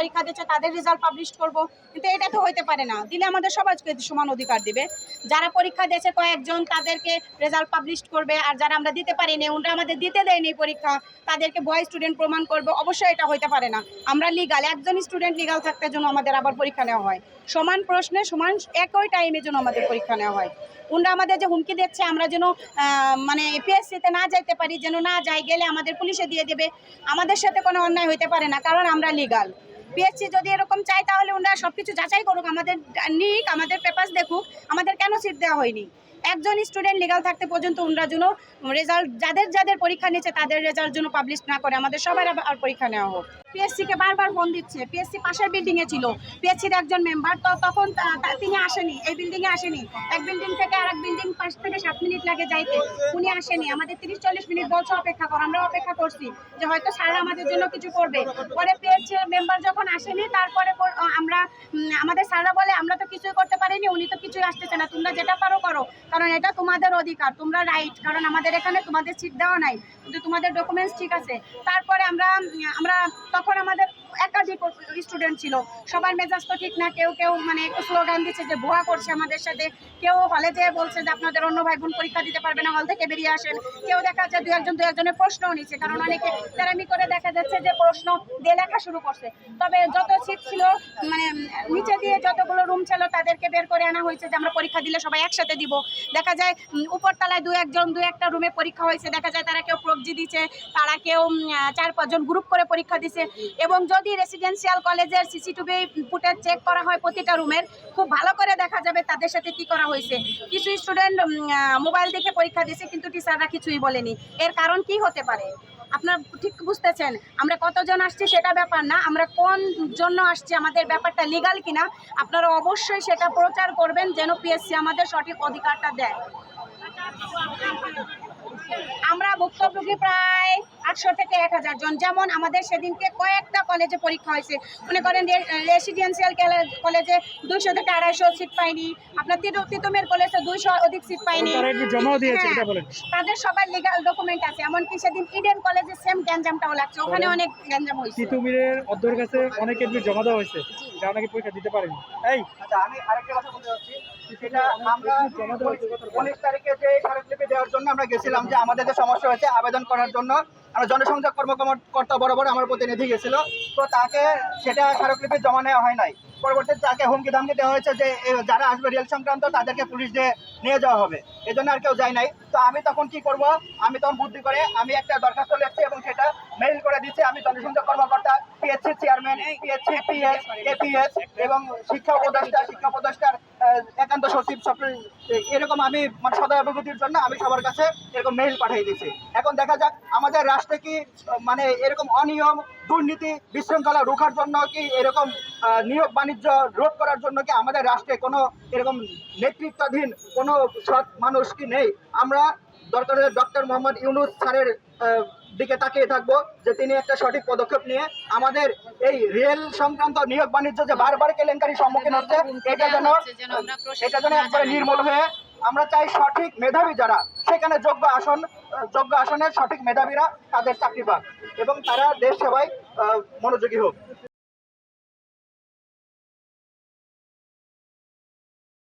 পরীক্ষা দিচ্ছে, তাদের রেজাল্ট পাবলিশ করব। কিন্তু এটা তো হইতে পারে না। দিলে আমাদের সবাইকে সমান অধিকার দিবে। যারা পরীক্ষা দিয়েছে কয়েকজন, তাদেরকে রেজাল্ট পাবলিশ করবে। আর যারা আমরা দিতে পারিনি ওরা আমাদের দিতে দেয়নি পরীক্ষা, তাদেরকে বয় স্টুডেন্ট প্রমাণ করবে। অবশ্যই এটা হইতে পারে না। আমরা লিগাল একজন স্টুডেন্ট লিগাল থাকতে জন্য আমাদের আবার পরীক্ষা নেওয়া হয়। সমান প্রশ্নে, সমান একই টাইমের জন্য আমাদের পরীক্ষা নেওয়া হয়। ওনারা আমাদের যে হুমকি দিচ্ছে, আমরা যেন মানে পিএসসিতে না যাইতে পারি, যেন না যাই, গেলে আমাদের পুলিশে দিয়ে দেবে। আমাদের সাথে কোনো অন্যায় হইতে পারে না, কারণ আমরা লিগাল পিএসসি যদি এরকম চায়, তাহলে ওনারা সব কিছু যাচাই করুক, আমাদের নিক, আমাদের পেপার্স দেখুক, আমাদের কেন সিট দেওয়া হয়নি? একজন স্টুডেন্ট লিগাল থাকতে পর্যন্ত ওনারা যেন রেজাল্ট যাদের যাদের পরীক্ষা নিচ্ছে তাদের রেজাল্ট যেন পাবলিশ না করে আমাদের সবার আবার পরীক্ষা নেওয়া হোক। পিএসসি কে বারবার ফোন দিচ্ছে। পিএসসি পাশের বিল্ডিং এ ছিল। পিএসসির একজন মেম্বার তো তখন তিনি আসেনি। এই বিল্ডিং এ আসেনি। এক বিল্ডিং থেকে আরেক বিল্ডিং পাঁচ থেকে সাত মিনিট লাগে যাইতে। উনি আসেনি। আমাদের তিরিশ চল্লিশ মিনিট বলছে অপেক্ষা কর। আমরা অপেক্ষা করছি যে হয়তো স্যার আমাদের জন্য কিছু করবে। পরে পিএসসি মেম্বার যখন আসেনি, তারপরে আমরা আমাদের স্যাররা বলে, আমরা তো কিছুই করতে পারিনি। উনি তো কিছুই আসতেছে না। তোমরা যেটা পারো করো। কারণ এটা তোমাদের অধিকার, তোমরা রাইট কারণ আমাদের এখানে তোমাদের সিট দেওয়া নাই, কিন্তু তোমাদের ডকুমেন্টস ঠিক আছে। তারপরে আমরা আমরা, তখন আমাদের একাধিক স্টুডেন্ট ছিল। সবার মেজাজ তো ঠিক না, কেউ কেউ মানে একটু স্লোগান দিচ্ছে যে ভুয়া করছে আমাদের সাথে। কেউ হলে যেয়ে বলছে যে আপনাদের অন্য ভাই বোন পরীক্ষা দিতে পারবে না হল থেকে বেরিয়ে আসেন। কেউ দেখা যায় দু একজন দু একজনের প্রশ্নও নিচ্ছে, কারণ অনেকে তেরামি করে দেখা যাচ্ছে যে প্রশ্ন দিয়ে লেখা শুরু করছে। তবে যত সিট ছিল মানে নিচে দিয়ে যতগুলো রুম ছিল, তাদেরকে বের করে আনা হয়েছে যে আমরা পরীক্ষা দিলে সবাই একসাথে দিব। দেখা যায় উপরতলায় দু একজন দু একটা রুমে পরীক্ষা হয়েছে। দেখা যায় তারা কেউ প্রবজি দিচ্ছে, তারা কেউ চার পাঁচজন গ্রুপ করে পরীক্ষা দিছে এবং যদি রেসিডেন্সিয়াল কলেজের সিসিটিভি ফুটেজ চেক করা হয় প্রতিটা রুমের খুব ভালো করে দেখা যাবে তাদের সাথে কি করা হয়েছে। কিছু স্টুডেন্ট মোবাইল দেখে পরীক্ষা দিয়েছে, কিন্তু টিচাররা কিছুই বলেনি। এর কারণ কি হতে পারে? আপনার ঠিক বুঝতেছেন? আমরা কতজন আসছি সেটা ব্যাপার না, আমরা কোন জন্য আসছি, আমাদের ব্যাপারটা লিগাল কিনা, আপনারা অবশ্যই সেটা প্রচার করবেন যেন পিএসসি আমাদের সঠিক অধিকারটা দেয়। ভুক্তভোগী প্রায় আটশো থেকে এক হাজার জন। যেমন আমাদের সেদিনকে কয়েকটা কলেজে পরীক্ষা হয়েছে। মনে করেন রেসিডেন্সিয়াল কলেজে দুইশো থেকে আড়াইশো সিট পাইনি। আপনার তিতু- তিতুমের কলেজে দুইশো অধিক সিট পাইনি। হ্যাঁ, তাদের সবার লিগাল ডকুমেন্ট আছে। এমনকি সেদিন ইডেন কলেজে সেম গ্যাঞ্জামটাও লাগছে। ওখানে অনেক গ্যাঞ্জাম হয়েছে। তিতুমিরের অধ্যর কাছে অনেক এডমিট জমা দেওয়া হয়েছে। যারা নাকি পরীক্ষা দিতে পারেনি। এই আচ্ছা আমি আরেকটা কথা বলতে চাচ্ছি। সেটা আমরা উনিশ তারিখে যে স্মারকলিপি দেওয়ার জন্য আমরা গেছিলাম যে আমাদের যে সমস্যা হয়েছে আবেদন করার জন্য। আমরা জনসংযোগ কর্মকর্তা বরাবর আমার প্রতিনিধি গেছিল। তো তাকে সেটা স্মারকলিপি জমা নেওয়া হয় নাই। পরবর্তীতে তাকে হুমকি ধামকি দেওয়া হয়েছে যে যারা আসবে রেল সংক্রান্ত, তাদেরকে পুলিশ দিয়ে নিয়ে যাওয়া হবে। এই জন্য আর কেউ যায় নাই। তো আমি তখন কি করব? আমি তখন বুদ্ধি করে আমি একটা দরখাস্ত লিখছি এবং সেটা মেইল করে দিচ্ছি। আমি জনসংযোগ কর্মকর্তা PSC chairman PSC PS APS এবং শিক্ষা উপদেষ্টা, শিক্ষা উপদেষ্টার একান্ত সচিব সব এরকম আমি মানে সদয় অবগতির জন্য আমি সবার কাছে এরকম মেইল পাঠিয়ে দিচ্ছি এখন দেখা যাক, আমাদের রাষ্ট্রে কি মানে এরকম অনিয়ম, দুর্নীতি, বিশৃঙ্খলা রোখার জন্য কি এরকম নিয়োগ বাণিজ্য রোধ করার জন্য কি আমাদের রাষ্ট্রে কোনো এরকম নেতৃত্বাধীন কোনো সৎ মানুষ কি নেই? আমরা দরকার ডক্টর মোহাম্মদ ইউনুস স্যারের দিকে তাকিয়ে থাকব যে তিনি একটা সঠিক পদক্ষেপ নিয়ে আমাদের এই রেল সংক্রান্ত নিয়োগ বাণিজ্য যে বারবার কেলেঙ্কারি সম্মুখীন হচ্ছে এটা যেন এটা যেন একবারে নির্মূল হয়ে আমরা চাই সঠিক মেধাবী যারা সেখানে যোগ্য আসন যোগ্য আসনের সঠিক মেধাবীরা তাদের চাকরি পাক এবং তারা দেশ সেবায় মনোযোগী হোক।